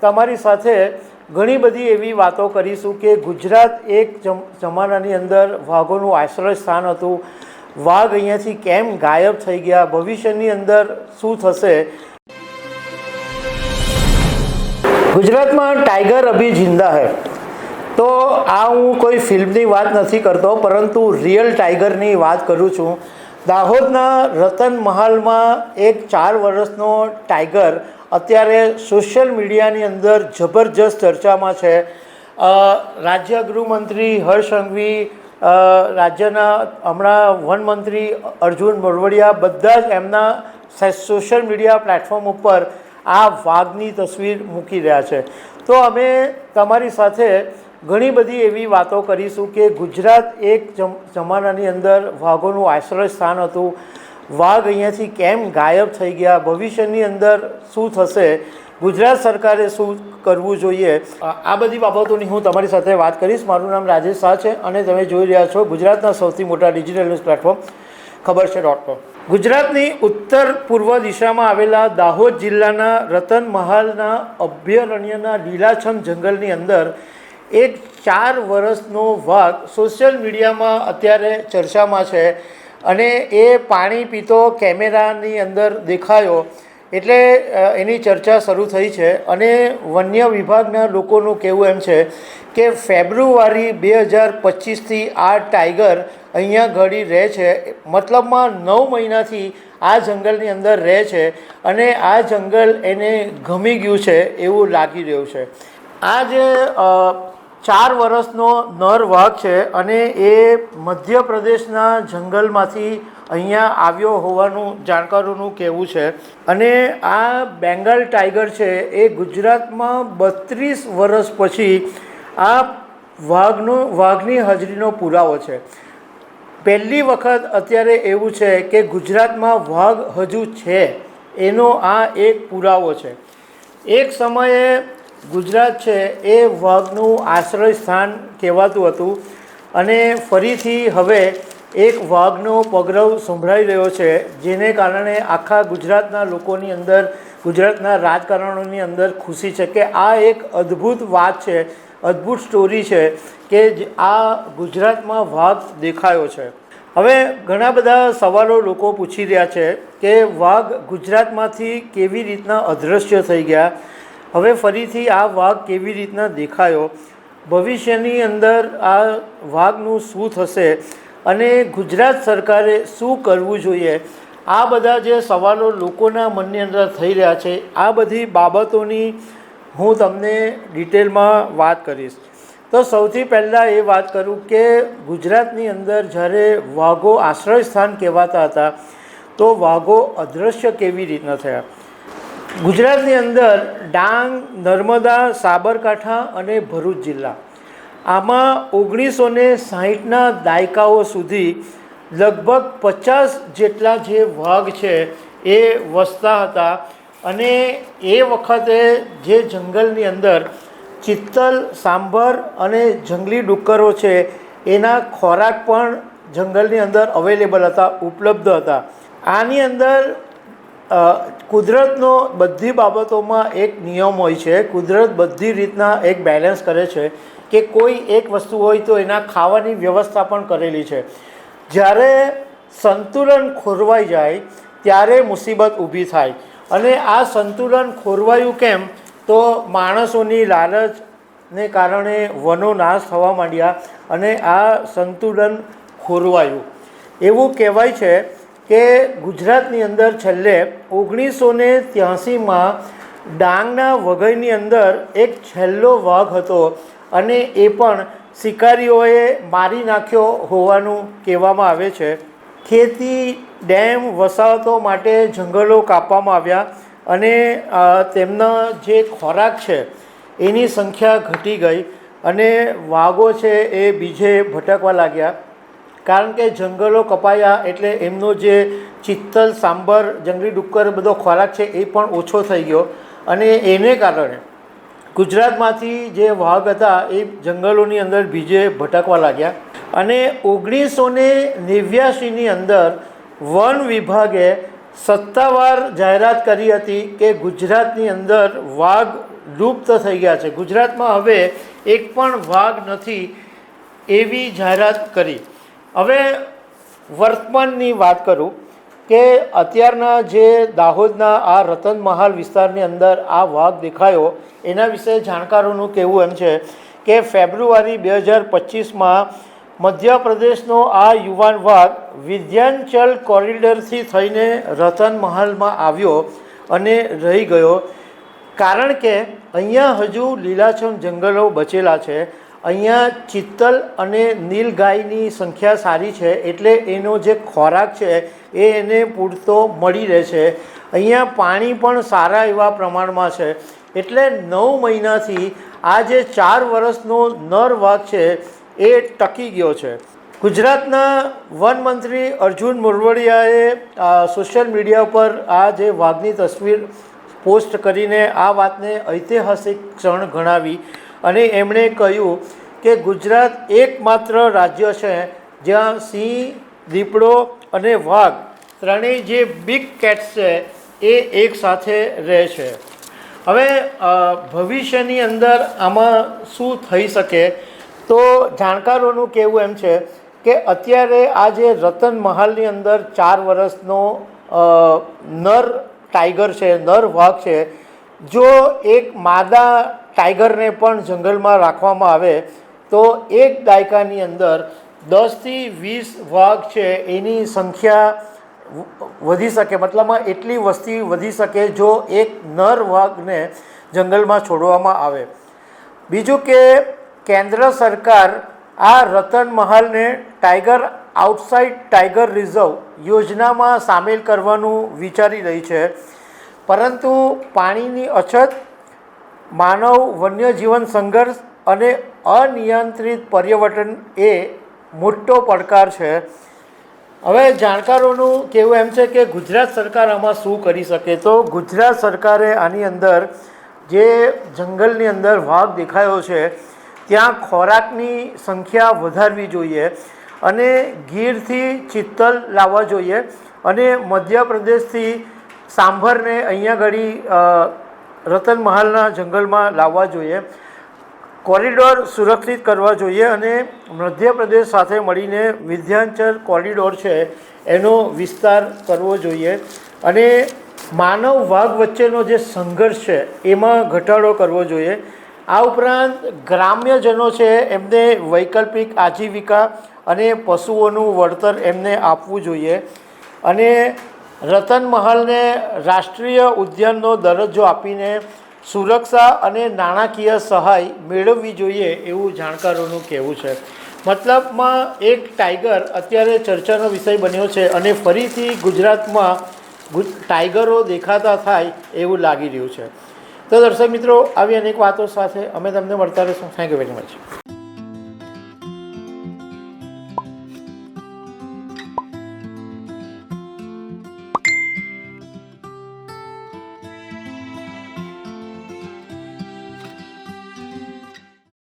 તમારી સાથે ઘણી બધી એવી વાતો કરીશું કે ગુજરાત એક જમ- જમાનાની અંદર વાઘોનું આશ્રય સ્થાન હતું. વાઘ અહીંયાથી કેમ ગાયબ થઈ ગયા? ભવિષ્યની અંદર શું થશે? ગુજરાતમાં ટાઈગર અભી જિંદા હૈ. તો આ હું કોઈ ફિલ્મની વાત નથી કરતો, પરંતુ રિયલ ટાઈગરની વાત કરું છું. દાહોદના રતન મહાલમાં એક ચાર વર્ષનો ટાઈગર અત્યારે સોશિયલ મીડિયાની અંદર જબરજસ્ત ચર્ચામાં છે. રાજ્ય ગૃહમંત્રી હર્ષ સંઘવી રાજ્યના હમણાં વનમંત્રી અર્જુન મોરવડિયા બધા જ એમના સોશિયલ મીડિયા પ્લેટફોર્મ ઉપર આ વાઘની તસવીર મૂકી રહ્યા છે. તો અમે તમારી સાથે ઘણી બધી એવી વાતો કરીશું કે ગુજરાત એક જમ- જમાનાની અંદર વાઘોનું આશ્રય સ્થાન હતું. વાઘ અહીંયાથી કેમ ગાયબ થઈ ગયા? ભવિષ્યની અંદર શું થશે? ગુજરાત સરકારે શું કરવું જોઈએ? આ બધી બાબતોની હું તમારી સાથે વાત કરીશ. મારું નામ રાજેશ શાહ છે અને તમે જોઈ રહ્યા છો ગુજરાતના સૌથી મોટા ડિજિટલ ન્યૂઝ પ્લેટફોર્મ ખબર છે ડોટ કોમ ગુજરાતની ઉત્તર પૂર્વ દિશામાં આવેલા દાહોદ જિલ્લાના રતન મહાલના અભયારણ્યના લીલાછમ જંગલની અંદર એક ચાર વર્ષનો વાઘ સોશિયલ મીડિયામાં અત્યારે ચર્ચામાં છે. અને એ પાણી પીતો કેમેરાની અંદર દેખાયો એટલે એની ચર્ચા શરૂ થઈ છે. અને વન્ય વિભાગના લોકોનું કહેવું એમ છે કે ફેબ્રુઆરી બે હજાર પચીસથી આ ટાઈગર અહીંયા ઘડી રહે છે. મતલબમાં નવ મહિનાથી આ જંગલની અંદર રહે છે અને આ જંગલ એને ગમી ગયું છે એવું લાગી રહ્યું છે. આ જે ચાર વર્ષનો નર વાઘ છે અને એ મધ્યપ્રદેશના જંગલમાંથી અહીંયા આવ્યો હોવાનું જાણકારોનું કહેવું છે. અને આ બેંગાલ ટાઈગર છે એ ગુજરાતમાં બત્રીસ વર્ષ પછી આ વાઘનો, વાઘની હાજરીનો પુરાવો છે. પહેલી વખત અત્યારે એવું છે કે ગુજરાતમાં વાઘ હજુ છે. એનો આ એક પુરાવો છે. એક સમયે ગુજરાત છે એ વાઘનું આશ્રય સ્થાન કહેવાતું હતું અને ફરીથી હવે એક વાઘનો પગરવ સંભળાઈ રહ્યો છે, જેને કારણે આખા ગુજરાતના લોકોની અંદર, ગુજરાતના રાજકારણોની અંદર ખુશી છે કે આ એક અદ્ભુત વાત છે, અદ્ભુત સ્ટોરી છે કે આ ગુજરાતમાં વાઘ દેખાયો છે. હવે ઘણા બધા સવાલો લોકો પૂછી રહ્યા છે કે વાઘ ગુજરાતમાંથી કેવી રીતના અદૃશ્ય થઈ ગયા? હવે ફરીથી આ વાઘ કેવી રીતના દેખાયો? ભવિષ્યની અંદર આ વાઘનું શું થશે? અને ગુજરાત સરકારે શું કરવું જોઈએ? આ બધા જે સવાલો લોકોના મનની અંદર થઈ રહ્યા છે, આ બધી બાબતોની હું તમને ડિટેલમાં વાત કરીશ. તો સૌથી પહેલાં એ વાત કરું કે ગુજરાતની અંદર જ્યારે વાઘો આશ્રય સ્થાન કહેવાતા હતા, તો વાઘો અદૃશ્ય કેવી રીતના થયા? ગુજરાતની અંદર ડાંગ, નર્મદા, સાબરકાંઠા અને ભરૂચ જિલ્લા. આમાં ઓગણીસો ને સાહીઠના દાયકાઓ સુધી લગભગ પચાસ જેટલા જે વાઘ છે એ વસતા હતા અને એ વખતે જે જંગલની અંદર ચિત્તલ, સાંભર અને જંગલી ડુક્કરો છે, એના ખોરાક પણ જંગલની અંદર અવેલેબલ હતા, ઉપલબ્ધ હતા. આની અંદર કુદરતનો બધી બાબતોમાં એક નિયમ હોય છે, કુદરત બધી રીતના એક બેલેન્સ કરે છે કે કોઈ એક વસ્તુ હોય તો એના ખાવાની વ્યવસ્થા પણ કરેલી છે. જ્યારે સંતુલન ખોરવાઈ જાય, ત્યારે મુસીબત ઊભી થાય. અને આ સંતુલન ખોરવાયું કેમ? તો માણસોની લાલચને કારણે વનો નાશ થવા માંડ્યા અને આ સંતુલન ખોરવાયું. એવું કહેવાય છે કે ગુજરાતની અંદર છેલ્લે ઓગણીસો ને ત્યાસીમાં ડાંગના વઘઈની અંદર એક છેલ્લો વાઘ હતો અને એ પણ શિકારીઓએ મારી નાખ્યો હોવાનું કહેવામાં આવે છે. ખેતી, ડેમ, વસાહતો માટે જંગલો કાપવામાં આવ્યા અને તેમના જે ખોરાક છે એની સંખ્યા ઘટી ગઈ અને વાઘો છે એ બીજે ભટકવા લાગ્યા. કારણ કે જંગલો કપાયા એટલે એમનો જે ચિત્તલ સાંભર જંગલી ડુક્કર બધો ખોરાક છે એ પણ ઓછો થઈ ગયો. અને એને કારણે ગુજરાતમાંથી જે વાઘ હતા એ જંગલોની અંદર બીજે ભટકવા લાગ્યા. અને ઓગણીસો ને નેવ્યાસીની અંદર વન વિભાગે સત્તાવાર જાહેરાત કરી હતી કે ગુજરાતની અંદર વાઘ લુપ્ત થઈ ગયા છે. ગુજરાતમાં હવે એક પણ વાઘ નથી એવી જાહેરાત કરી. હવે વર્તમાનની વાત કરું કે અત્યારના જે દાહોદના આ રતન મહાલ વિસ્તારની અંદર આ વાઘ દેખાયો, એના વિશે જાણકારોનું કહેવું એમ છે કે ફેબ્રુઆરી બે હજાર પચીસમાં મધ્યપ્રદેશનો આ યુવાન વાઘ વિધ્યાંચલ કોરિડોરથી થઈને રતન મહાલમાં આવ્યો અને રહી ગયો. કારણ કે અહીંયા હજુ લીલાછમ જંગલો બચેલા છે. અહીંયા ચિત્તલ અને નીલગાયની સંખ્યા સારી છે, એટલે એનો જે ખોરાક છે એ એને પૂરતો મળી રહે છે. અહીંયા પાણી પણ સારા એવા પ્રમાણમાં છે. એટલે નવ મહિનાથી આ જે ચાર વર્ષનો નર વાઘ છે એ ટકી ગયો છે. ગુજરાતના વન મંત્રી અર્જુન મોરવડિયાએ સોશિયલ મીડિયા પર આ જે વાઘની તસવીર પોસ્ટ કરીને આ વાતને ઐતિહાસિક ક્ષણ ગણાવી. અને એમણે કહ્યું કે ગુજરાત એકમાત્ર રાજ્ય છે જ્યાં સિંહ, દીપડો અને વાઘ ત્રણેય જે બિગ કેટ્સ છે એ એકસાથે રહે છે. હવે ભવિષ્યની અંદર આમાં શું થઈ શકે તો જાણકારોનું કહેવું એમ છે કે અત્યારે આ જે રતન મહાલની અંદર ચાર વર્ષનો નર ટાઈગર છે, નર વાઘ છે જો એક માદા ટાઈગરને પણ જંગલમાં રાખવામાં આવે, તો એક દાયકાની અંદર દસથી વીસ વાઘ છે એની સંખ્યા વધી શકે, મતલબમાં એટલી વસ્તી વધી શકે જો એક નર વાઘને જંગલમાં છોડવામાં આવે. બીજું કે કેન્દ્ર સરકાર આ રતન મહાલને ટાઈગર આઉટસાઇડ ટાઈગર રિઝર્વ યોજનામાં સામેલ કરવાનું વિચારી રહી છે. પરંતુ પાણીની અછત, માનવ વન્યજીવન સંઘર્ષ અને અનિયંત્રિત પર્યવટન એ મોટો પડકાર છે. હવે જાણકારોનું કહેવું એમ છે કે ગુજરાત સરકાર આમાં શું કરી શકે? તો ગુજરાત સરકારે આની અંદર જે જંગલની અંદર વાઘ દેખાયો છે, ત્યાં ખોરાકની સંખ્યા વધારવી જોઈએ અને ગીરથી ચિત્તલ લાવવા જોઈએ અને મધ્યપ્રદેશથી સાંભરને અહીંયા ઘડી રતન મહાલના જંગલમાં લાવવા જોઈએ. કોરિડોર સુરક્ષિત કરવા જોઈએ અને મધ્યપ્રદેશ સાથે મળીને વિધ્યાંચલ કોરિડોર છે એનો વિસ્તાર કરવો જોઈએ. અને માનવ વાઘ વચ્ચેનો જે સંઘર્ષ છે એમાં ઘટાડો કરવો જોઈએ. આ ઉપરાંત ગ્રામ્યજનો છે એમને વૈકલ્પિક આજીવિકા અને પશુઓનું વળતર એમને આપવું જોઈએ. અને રતન મહાલને રાષ્ટ્રીય ઉદ્યાનનો દરજ્જો આપીને સુરક્ષા અને નાણાકીય સહાય મેળવવી જોઈએ એવું જાણકારોનું કહેવું છે. મતલબમાં એક ટાઈગર અત્યારે ચર્ચાનો વિષય બન્યો છે અને ફરીથી ગુજરાતમાં ટાઈગરો દેખાતા થાય એવું લાગી રહ્યું છે. તો દર્શક મિત્રો, આવી અનેક વાતો સાથે અમે તમને મળતા રહીશું. Thank you very much